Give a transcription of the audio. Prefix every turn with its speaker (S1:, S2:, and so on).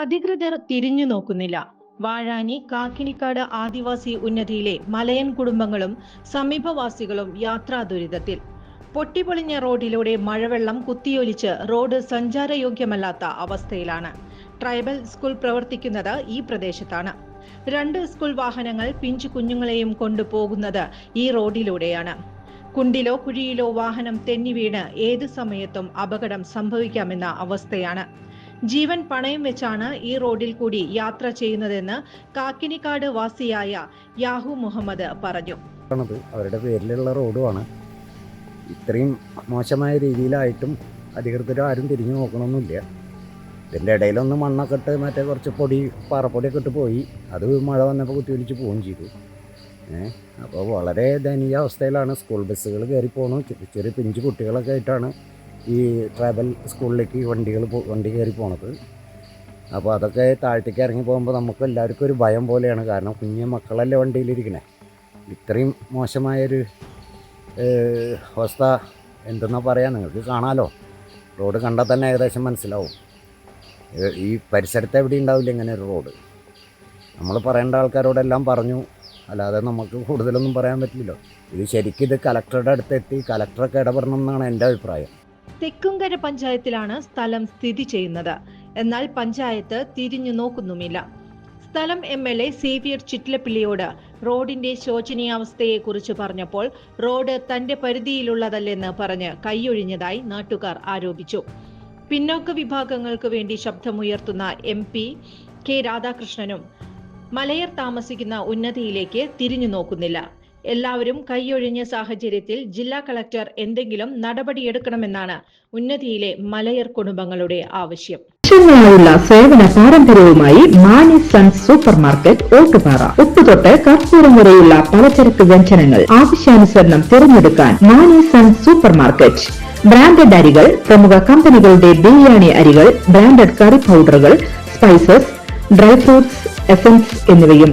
S1: അധികൃതർ തിരിഞ്ഞു നോക്കുന്നില്ല. വാഴാനി കാക്കിനിക്കാട് ആദിവാസി ഉന്നതിയിലെ മലയൻ കുടുംബങ്ങളും സമീപവാസികളും യാത്രാ ദുരിതത്തിൽ. പൊട്ടിപ്പൊളിഞ്ഞ റോഡിലൂടെ മഴവെള്ളം കുത്തിയൊലിച്ച് റോഡ് സഞ്ചാരയോഗ്യമല്ലാത്ത അവസ്ഥയിലാണ്. ട്രൈബൽ സ്കൂൾ പ്രവർത്തിക്കുന്നത് ഈ പ്രദേശത്താണ്. രണ്ട് സ്കൂൾ വാഹനങ്ങൾ പിഞ്ചു കുഞ്ഞുങ്ങളെയും കൊണ്ടുപോകുന്നത് ഈ റോഡിലൂടെയാണ്. കുണ്ടിലോ കുഴിയിലോ വാഹനം തെന്നി വീണ് ഏത് സമയത്തും അപകടം സംഭവിക്കാമെന്ന അവസ്ഥയാണ്. ജീവൻ പണയം വെച്ചാണ് ഈ റോഡിൽ കൂടി യാത്ര ചെയ്യുന്നതെന്ന് കാക്കിനിക്കാട് വാസിയായ യാഹു മുഹമ്മദ് പറഞ്ഞു.
S2: അവരുടെ പേരിലുള്ള റോഡുമാണ്. ഇത്രയും മോശമായ രീതിയിലായിട്ടും അധികൃതർ ആരും തിരിഞ്ഞു നോക്കണമൊന്നുമില്ല. ഇതിന്റെ ഇടയിലൊന്ന് മണ്ണൊക്കെ ഇട്ട് മറ്റേ കുറച്ച് പൊടി പാറപ്പൊടിയൊക്കെ ഇട്ട് പോയി. അത് മഴ വന്നപ്പോൾ കുത്തിയൊലിച്ച് പോവുകയും ചെയ്തു. ഏഹ് അപ്പോൾ വളരെ ദയനീയ അവസ്ഥയിലാണ്. സ്കൂൾ ബസ്സുകൾ കയറി പോകണു ചെറിയ പിഞ്ചു കുട്ടികളൊക്കെ ആയിട്ടാണ് ഈ ട്രാവൽ സ്കൂളിലേക്ക് വണ്ടികൾ വണ്ടി കയറി പോണത്. അപ്പോൾ അതൊക്കെ താഴത്തേക്ക് ഇറങ്ങി പോകുമ്പോൾ നമുക്ക് എല്ലാവർക്കും ഒരു ഭയം പോലെയാണ്. കാരണം കുഞ്ഞു മക്കളല്ലേ വണ്ടിയിലിരിക്കണേ. ഇത്രയും മോശമായൊരു അവസ്ഥ എന്തെന്നാ പറയാ? നിങ്ങൾക്ക് കാണാലോ. റോഡ് കണ്ടാൽ തന്നെ ഏകദേശം മനസ്സിലാവും. ഈ പരിസരത്ത് എവിടെ ഉണ്ടാവില്ല ഇങ്ങനെ ഒരു റോഡ്. നമ്മൾ പറയേണ്ട ആൾക്കാരോടെല്ലാം പറഞ്ഞു. അല്ലാതെ നമുക്ക് കൂടുതലൊന്നും പറയാൻ പറ്റില്ലല്ലോ. ഇത് ശരിക്കും ഇത് കലക്ടറുടെ അടുത്തെത്തി കലക്ടറൊക്കെ ഇടപെടണം എന്നാണ് എന്റെ അഭിപ്രായം.
S1: തെക്കുംകര പഞ്ചായത്തിലാണ് സ്ഥലം സ്ഥിതി ചെയ്യുന്നത്. എന്നാൽ പഞ്ചായത്ത് തിരിഞ്ഞു നോക്കുന്നുമില്ല. സ്ഥലം എം എൽ എ സേവിയർ ചിറ്റിലപ്പിള്ളിയോട് റോഡിന്റെ ശോചനീയാവസ്ഥയെക്കുറിച്ച് പറഞ്ഞപ്പോൾ റോഡ് തന്റെ പരിധിയിലുള്ളതല്ലെന്ന് പറഞ്ഞ് കൈയൊഴിഞ്ഞതായി നാട്ടുകാർ ആരോപിച്ചു. പിന്നോക്ക വിഭാഗങ്ങൾക്ക് വേണ്ടി ശബ്ദമുയർത്തുന്ന എം പി കെ രാധാകൃഷ്ണനും മലയർ താമസിക്കുന്ന ഉന്നതിയിലേക്ക് തിരിഞ്ഞു നോക്കുന്നില്ല. എല്ലാവരും കൈയൊഴിഞ്ഞ സാഹചര്യത്തിൽ ജില്ലാ കളക്ടർ എന്തെങ്കിലും നടപടിയെടുക്കണമെന്നാണ് ഉന്നതിയിലെ മലയർ കുടുംബങ്ങളുടെ ആവശ്യം.
S3: സേവന പാരമ്പര്യവുമായി Mani sons super market Ottupara. ഉപ്പുതൊട്ട് കർപ്പൂരം വരെയുള്ള പലചരക്ക് വ്യഞ്ജനങ്ങൾ ആവശ്യാനുസരണം തിരഞ്ഞെടുക്കാൻ Mani sons super market branded അരികൾ പ്രമുഖ കമ്പനികളുടെ ബിരിയാണി അരികൾ ബ്രാൻഡഡ് കറി പൗഡറുകൾ സ്പൈസസ് ഡ്രൈ ഫ്രൂട്ട്സ് എസൻസ് എന്നിവയും